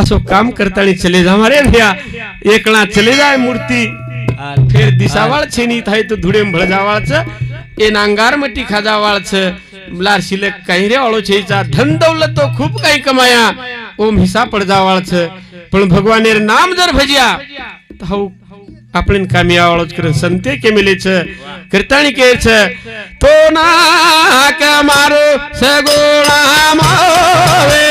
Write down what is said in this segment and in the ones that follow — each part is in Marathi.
असो काम करता चले जा मारे भैया एकणा चले जाय मूर्ती. फेर दिसावाळ छेनी थाय तो धुडे भळजावाळच. ए नांगार मटी खाजावाळच. लार शिलक काही रे अळोचेचा धन दौलत तो खूप काही कमाया. ओम हिसा पडजावाळच. पण भगवानेर नाम जर भजिया हाऊ आपण कामी आवळच कर संते के मिलेच के केच तो नाक मारो सगोळा मावे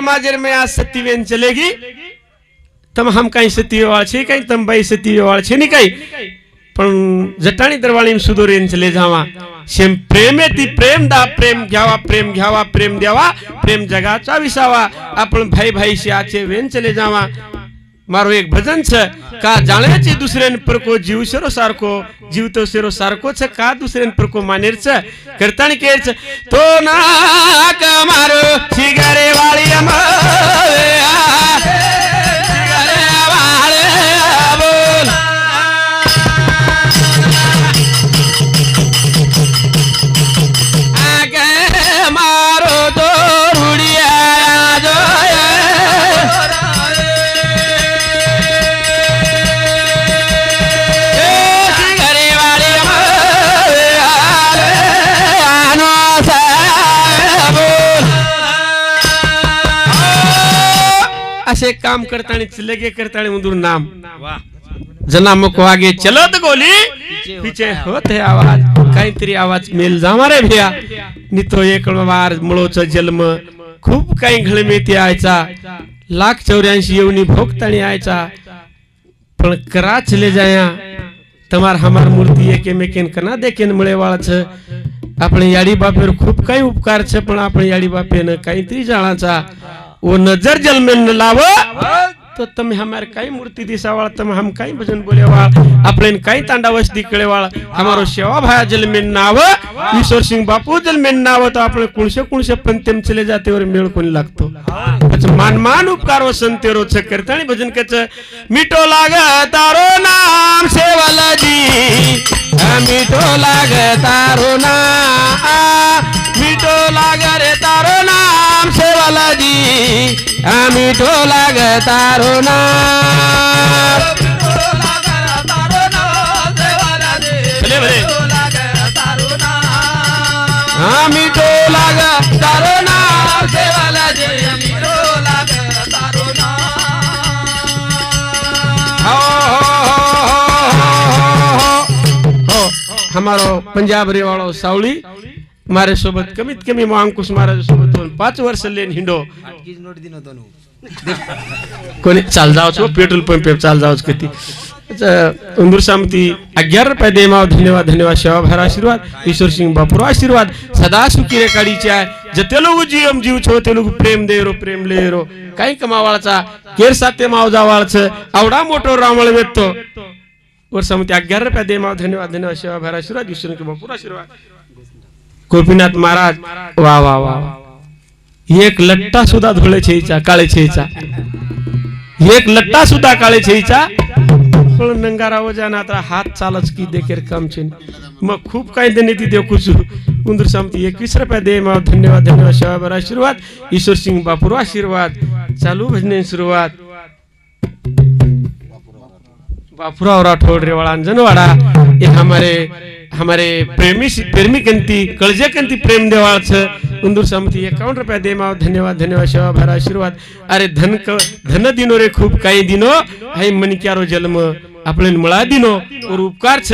समाज में आज सती वेन चलेगी તમ હમ કઈ સતી વાળ છે કઈ તમ ભાઈ સતી વાળ છે ની કઈ પણ જટાણી દરવાળી સુદોરીન ચલે જાવા શેમ પ્રેમેથી પ્રેમ દા પ્રેમ ઘ્યાવા પ્રેમ ઘ્યાવા પ્રેમ દેવા પ્રેમ જગાચા વિસાવા આપણ ભાઈ ભાઈ છે આ છે વેન ચલે જાવા મારો એક ભજન છે કા જાણે છે દુસરેન પર કો જીવ શેરો સારકો જીવ તો શેરો સારકો છે કા દુસરેન પર કો માનેર છે કરતાણી કેર છે તો ના કા મારો સિગારે વાળી અમારે असे काम करताना चिलगे आणि उंदूर नाम. जनाम वागे चलत गोली पिचे होत हे आवाज. काहीतरी आवाज मेल जामा रे भिया. नितो एक वार मुळोच जन्म. खूप काही घळमेती यायचा लाख चौऱ्याऐंशी येऊनी भोगताणी यायचा पण कराचले जाया तमार हमार मूर्ती एकेमेकेन कना देखेन मुळे वाळच. आपण याडी યાડી खूप काही उपकार छ पण आपण याडी बापेन काहीतरी जाणाचा. ત્રીજાણા वो नजर जल में लावा। तो हमार काई मूर्ति दिसा वाळ तुम्ही हम काही भजन बोले वाळ आपण काही तांडा तांडावश दिकड़े वाळ हमारो सेवा भाया जल नाव ईश्वर सिंह बापू जल नाव तो आपण कुणसे कुणसे पंतम चले जाते वर मेळ कोणी लागतो. मान मान उपकार व संते रोज करता आणि भजन कच मिठो लाग तारो नाम सेवाला जी. मिठो लाग तारो नाम मिठो लाग रे तारो नाम सेवाला जी. आम्ही टोला ग तारुणा. आम्ही टोला ग हो, हो, हो, हमारो पंजाब रेवाळो सावळी. मारे सोबत कमीत कमी अंकुश महाराज सोबत दोन पाच वर्ष लेन हिंडो. कोणी चाल రావచ్చు పెట్రోల్ పంప్ చాలా రావచ్చు కతి अंदूर शांति अग्यार रुपये दे माव धन्यवाद धन्यवाद सेवाभार आशीर्वाद ईश्वर सिंह बापूर आशीर्वाद सदा सुखी रे आहे. जे लोग जीवम जीव छो ते लोग प्रेम दे रो प्रेम ले रो. काही कमावाळचा केर साते माव जावाळच आवडा मोठो रामळ वेतो वर समिती अग्यार रुपये दे माव धन्यवाद धन्यवाद सेवाभार आशीर्वाद ईश्वर सिंग बापूर आशीर्वाद. गोपीनाथ महाराज वा वा वा वा. एक लट्टा सुद्धा धुळे छेईचा काळे छेईचा. एक लट्टा सुद्धा काळे छेईचा. पण नंगाराव जाना आता हात चालच की देखेर काम छे मग खूप काही देणे ती देऊ कुचू उंदूर सामती एकवीस रुपया दे मा धन्यवाद धन्यवाद सेवा आशीर्वाद. ईश्वर सिंग बापूर आशीर्वाद. चालू भजने सुरुवात. बापूराव राठौड़ रेवाड़ा अंजनवाड़ा ये हमारे हमारे प्रेमी प्रेमी कंती कळजे कंती प्रेम देवाळ छ उंदूर समिती. एकावन्न रुपया दे माव. धन्यवाद धन्यवाद सेवा भरा आशीर्वाद. अरे धन क धन दिनो रे खूप काही दिनो. हाय मणक्यारो जन्म. आपले मुळा दिनो. और उपकार छ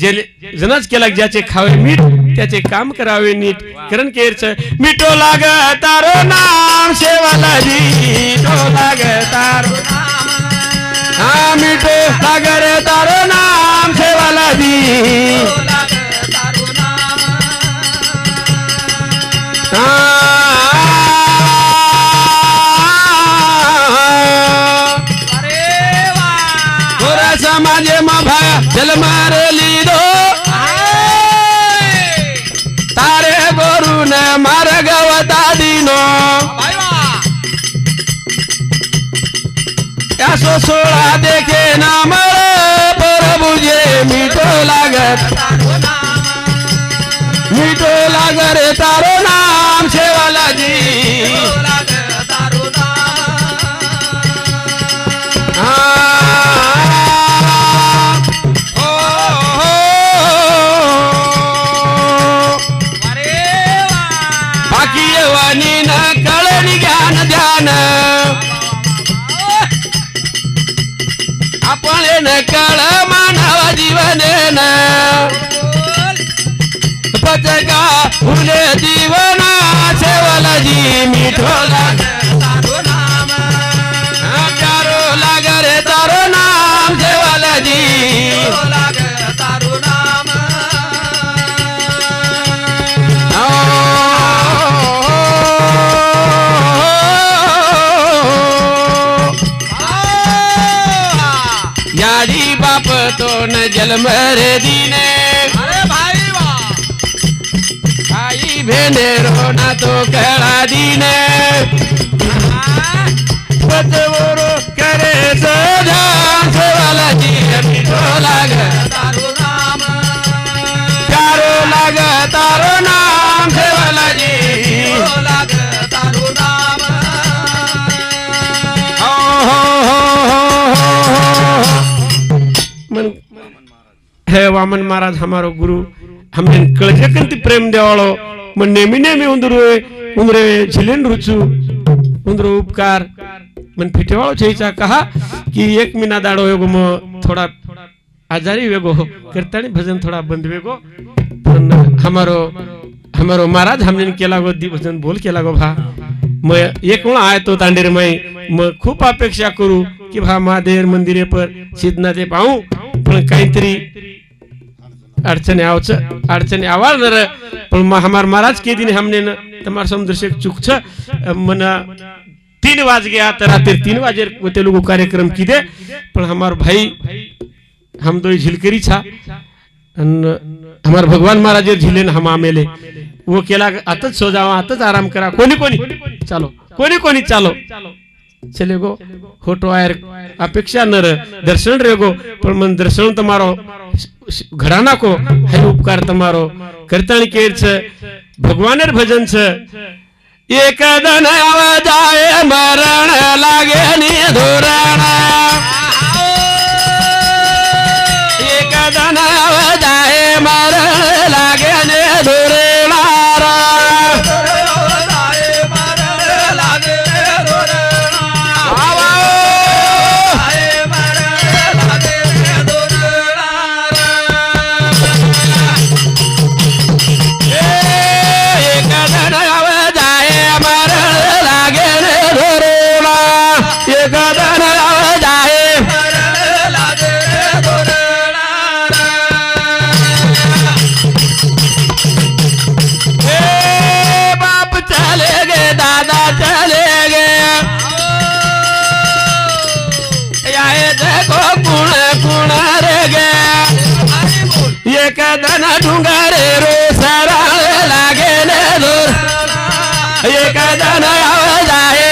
जे जनच केला ज्याचे खावे मीठ त्याचे काम करावे नीट. करण केर छ मिठो लाग तारो नाम सेवाला जी मिठो लाग तारो नाम. मिटो सागर तारो नाम सेवाला दी. समाजे मा भा जलमा સોળા દેખે ના મળે પ્રભુજે મીઠો લાગત મીઠો લાગે રે તારો નામ છે વાલાજી देना बचगा उन्हें दीवाना सेवला जी मिठोला तो न जलमर दिने। अरे भाई भाई भेने रोना तो कड़ा दीने। पतवरो करे लाग। तारो नाम लाग तारो नाम। हे वामन महाराज हमारो गुरु हमने कळजेकंती प्रेम देवाळो मग नेहमी नेहमी उंदरू उंदरे झिलेन रुचू उंदरो उपकार मन फिटेवाळो छेचा कहा की एक मिना दाडो वेगो मग थोडा आजारी वेगो करतानी भजन थोडा बंद वेगो पण हमारो हमारो महाराज हमने केला गो दी भजन बोल केला गो भा मग एक वेळा आयतो तो तांडेर मै मग खूप अपेक्षा करू की भा महादेव मंदिरे पर सिद्धनाथे पाहू पण काहीतरी अड़चने आवच अड़चने आवार नर पण मा हमार महाराज के दिन हमने न तमार समुद्र से चुक छ। मन तीन वाज गया तो रात्रि तीन बजे ते लोग कार्यक्रम की दे पण हमार भाई हम दो झिलकरी छा। हमार भगवान महाराज झिले न हम आमेले। वो केला आतत सो जावा आतच आराम करा। कोणी कोणी चालो। कोणी कोणी चालो। चले गो। होटो आयर। अपेक्षा नर। दर्शन रे गो। पण मन दर्शन तो ઘરાના નાખો હે ઉપકાર તમારો. કરતાણી કેર છે. ભગવાનેર ભજન છે. એક દન જાય મરણ લાગે ની ધોરણ कदन ढूंगरे रो सराल लागे ने दूर। ये कदन जाए।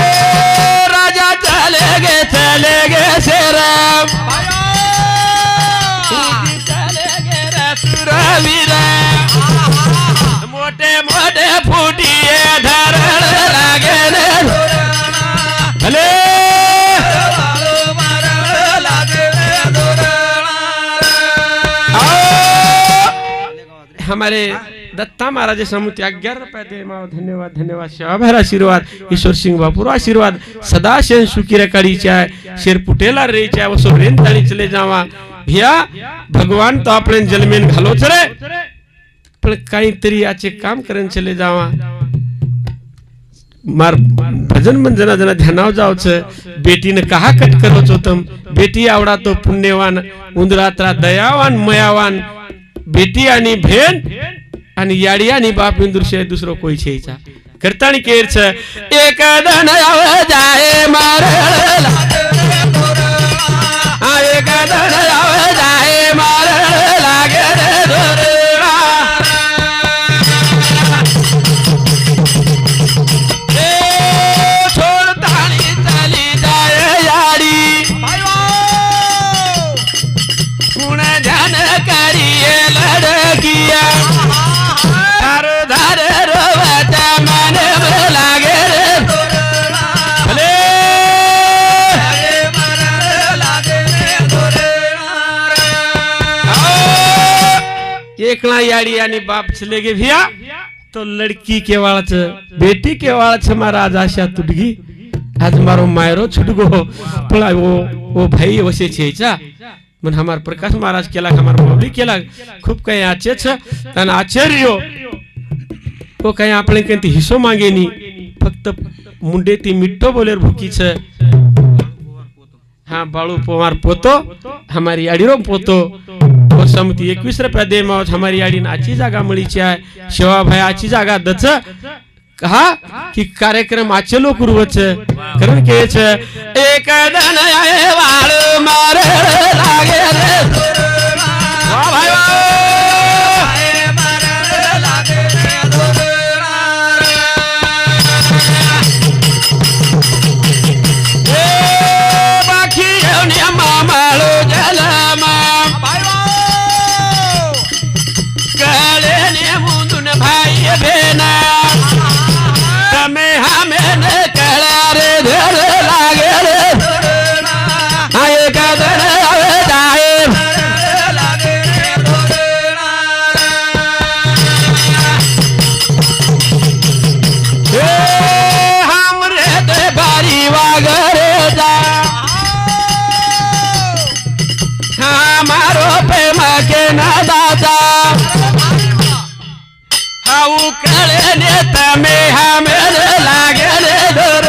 राजा चले गए चले गए शेरम चले गए रसुरवीर मोठे मोठे हमारे दत्ता महाराज समुति अग्यार रुपया दे माओ धन्यवाद धन्यवाद शेवाभैर आशीर्वाद। ईश्वर सिंह बापुर आशीर्वाद। सदा शेन सुकिरा कारीच्या शेर पुटेला रही चाहे वो सोरेन तारी चले जावा। भैया भगवान तो आपले जलमेन घलो चले। पर पण काहीतरी आचे काम करें चले जावा। मार भजन मन जना जना ध्यानाव बेटी ने कहा कट करो चोतम बेटी आवडा तो पुण्यवान उंदरात्रा दयावान मयावान। बेटी आणि भेण आणि याडी आणि बाप इंदुरशे दुसरं कोई शेचा करताना केर छ एक दन जाय मारला एक दन जाय निकला याडी यानी बाप लेगे भैया तो लडकी के वाला केवाळच बेटी के वाला छे महाराज आशा तुडगी आज मारो मायरो छुटगो थोड़ा वो वो भाई वसे छेचा. मन हमार प्रकाश महाराज केला हमार मौली केला. खूब कहीं आचे छ तन आश्चर्य वो काही आपण काही हिस्सो मागेनी फक्त मुंडे ती मिट्टो बोलेर भूकी छ हा बालू पवार पोतो हमारी अडीरो पोतो. समती एकवीस रुपया दे मावत हमारी आडीन आची जागा मळीची आहे शिवाभाई आची जागा दच हा। की कार्यक्रम आचे लोक उरवच कारण के एक दन आहे वाळ मारे लागे लागेल लागेल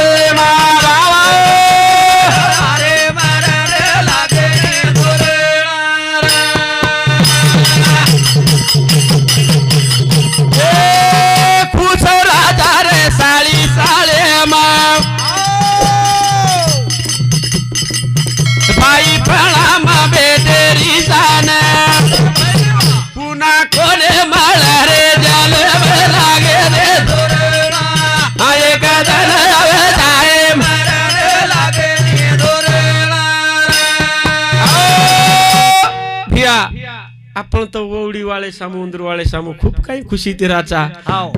सामू वाले सामू खूप काही खुशी तिराचा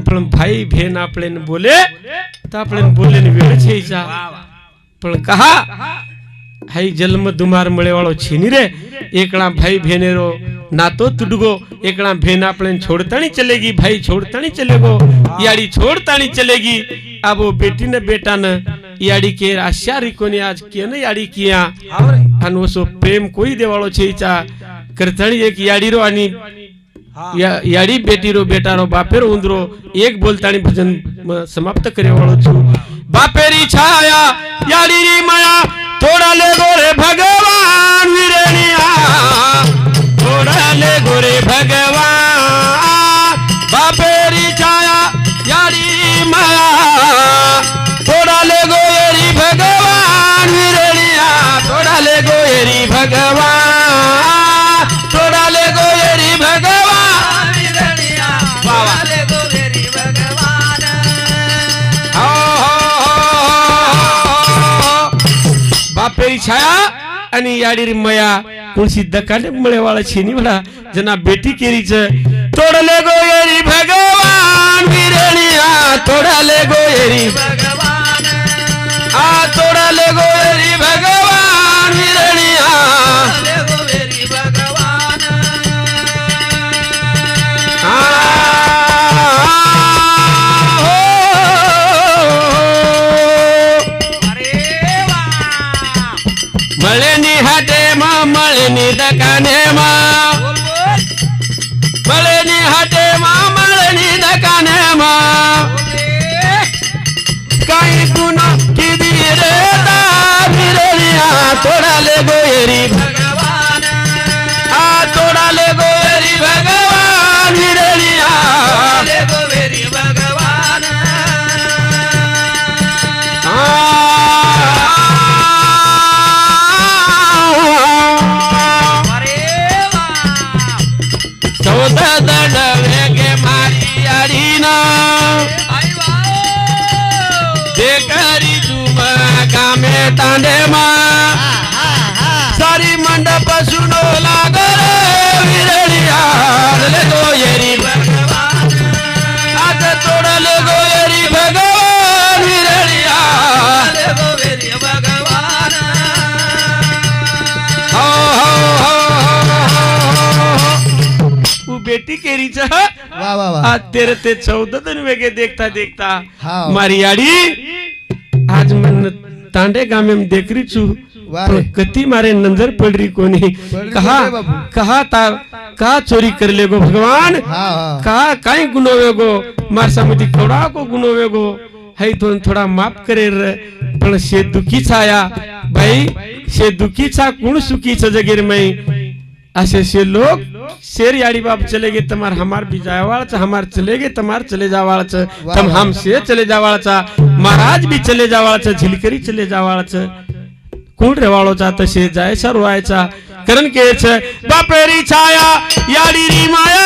पण भाई भेन आपल्याने बोले तर आपल्याने बोलले वेळच यायचा. पण कहा हाई जन्म दुमार मळेवाळो छिनी रे. एकड़ा भाई भेनेरो नातो तुडगो. एकड़ा भेन आपने छोड़ताणी चलेगी भाई छोड़ताणी चलेगो. याड़ी छोड़ताणी चलेगी अब वो बेटी ने बेटा ने याड़ी के आश्चर्य कोने आज किया ना याड़ी किया. अन वो सो प्रेम कोई देवाळो छेचा करताणी एक याड़ी रो आणि યાડી બેટીરો બેટારો બાપેરો ઉંદરો એક બોલતાણી ભજન મ- સમાપ્ત કર્યા વાળો છું બાપેરી છાયા યાડીની માયા થોડા લે ગોરે ભગવાન વિરેણિયા થોડા લે ગોરે ભગવાન બાપેરી છાયા યાડી માયા થોડા લે ગોરી ભગવાન વિરેણિયા થોડા લે ગોરી ભગવાન छाया आणि याडीर मया. कोण सिद्ध कांड छेनी म्हणा. जना बेटी केरीच. तोडले गोयरी भगवान विरणी तोडले गोयरी सोडाले गोयरी बेटी केरीच वा वा वा. आज तेरे ते चौदह दिन वेगे देखता देखता। मारी आड़ी आज मन तांडे गामे में देख रही छू वाह रे। पण कती मारे नजर पड़ रही कोनी। कहा बाबू। कहा ता का चोरी कर ले गो भगवान? हाँ हाँ कहा काई गुनोवे गो? मार समिति कवडा को गुनोवे गो? है तो थोडा माफ करे रे। पण शे दुखी छाया। भाई शे दुखी छा कुण सुखी छ जगीर में? ऐसे से लोग शेर याड़ी बाप चले गए तमार हमार भी जावाड़ हमार चले गए तमार चले जावाड़ तम हम से चले जावाड़ महाराज भी चले जावाड़ झिलकरी चले जावाड़ कोण रेवाळो चा तसे जायचा रोवायचा कारण के छ बापेरी छाया याडी री माया।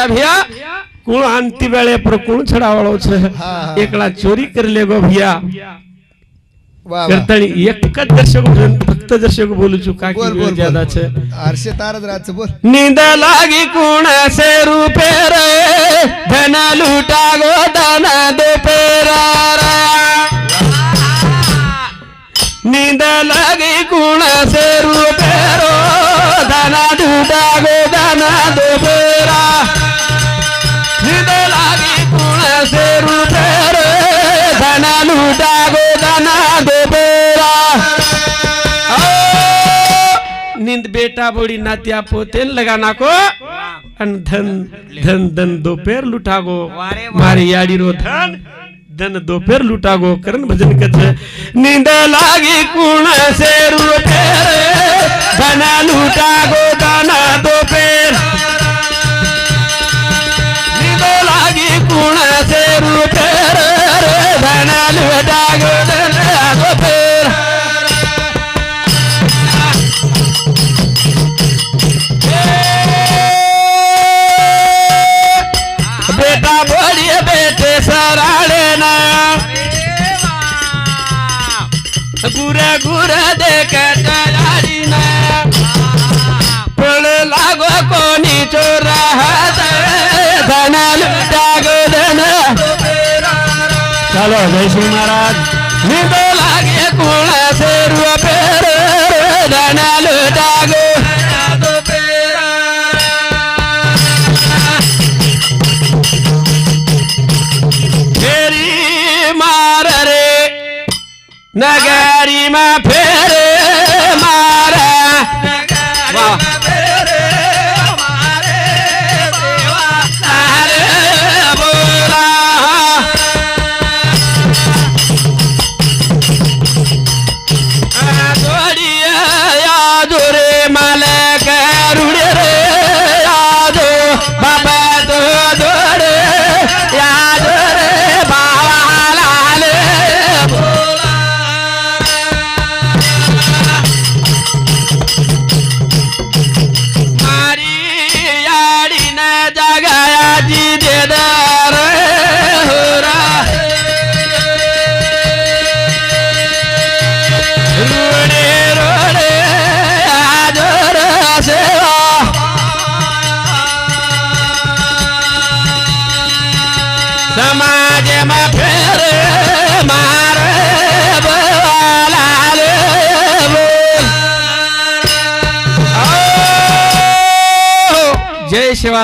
बच्चा भैया कुण आंति बेले पर कुण छड़ावाळो छे एकला चोरी करले गो भैया करतानी एकच दर्शक भक्त दर्शक बोलू चुका बोल बोल ज्यादा छे आरशे तारद रात बोल नींद लागी कुण से रूपे रे धना लूटा गो दाना दे पेरा रे नींद लागी कुण से रूपे रो धना लूटा गो दाना दे बेटा बोड़ी नातिया पोते लगा नाको अन धन धन धन दोपहर लुटागो। वारे वा. मारी याडी रो धन धन दोपहर लुटागो। करण भजन कच नींद लागी कुण से रुपेर धन लुटागो धन दोपहर। नींद लागी कुण से रुपेर धन लुटागो धन दोपहर। जय श्री महाराज. मी तो लागे कुण से रुपेर धन लुटागो फेरी मार रे नगरी में जय शिवाला